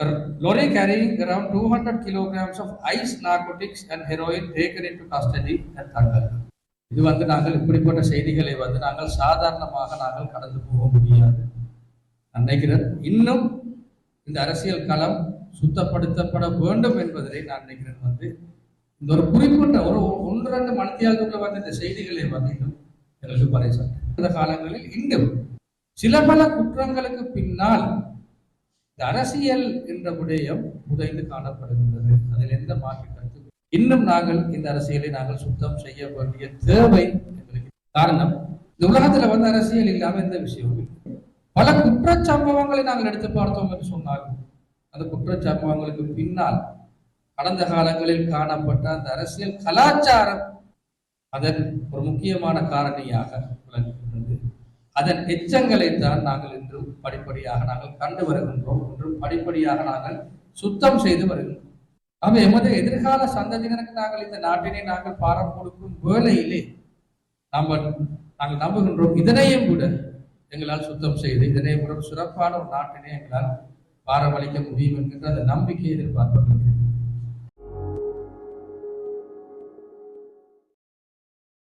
A lorry carrying around 200 kilograms of ice narcotics and heroin taken into custody at Thangal. இது வந்து நாங்கள் இப்படிப்பட்ட செய்திகளை வந்து நாங்கள் சாதாரணமாக நாங்கள் கடந்து போக முடியாது. நினைக்கிறேன் இன்னும் இந்த அரசியல் களம் சுத்தப்படுத்தப்பட வேண்டும் என்பதை நான் நினைக்கிறேன். வந்து இந்த ஒரு குறிப்பிட்ட ஒரு ஒன்று ரெண்டு மணித்தியாலத்துக்குள்ள வந்து இந்த செய்திகளை வந்து இன்னும் எங்களுக்கு பறைசாட்டு இந்த காலங்களில் இன்னும் சில பல குற்றங்களுக்கு பின்னால் இந்த அரசியல் என்ற விடயம் புதைந்து காணப்படுகின்றது. அதில் எந்த மாற்று கருத்து இன்னும் நாங்கள் இந்த அரசியலை நாங்கள் சுத்தம் செய்ய வேண்டிய தேவை எங்களுக்கு காரணம் இந்த உலகத்துல வந்து அரசியல் இல்லாம எந்த விஷயமும் பல குற்றச்சம்பவங்களை நாங்கள் எடுத்து பார்த்தோம் என்று சொன்னால் அந்த குற்றச்சம்பவங்களுக்கு பின்னால் கடந்த காலங்களில் காணப்பட்ட அந்த அரசியல் கலாச்சாரம் அதன் ஒரு முக்கியமான காரணியாக விளங்குகின்றது. அதன் எச்சங்களை தான் நாங்கள் இன்றும் படிப்படியாக நாங்கள் கண்டு வருகின்றோம் இன்றும் படிப்படியாக நாங்கள் சுத்தம் செய்து வருகின்றோம். ஆக எமது எதிர்கால சந்ததியினருக்கு நாங்கள் இந்த நாட்டினை நாங்கள் பாரம் கொடுக்கும் வேலையிலே நாம் நாங்கள் நம்புகின்றோம். இதனையும் கூட எங்களால் சுத்தம் செய்து இதனையும் கூட சிறப்பான ஒரு நாட்டினை எங்களால் பாரமளிக்க முடியும் என்கின்ற அந்த நம்பிக்கையை எதிர்பார்க்கப்படுகிறது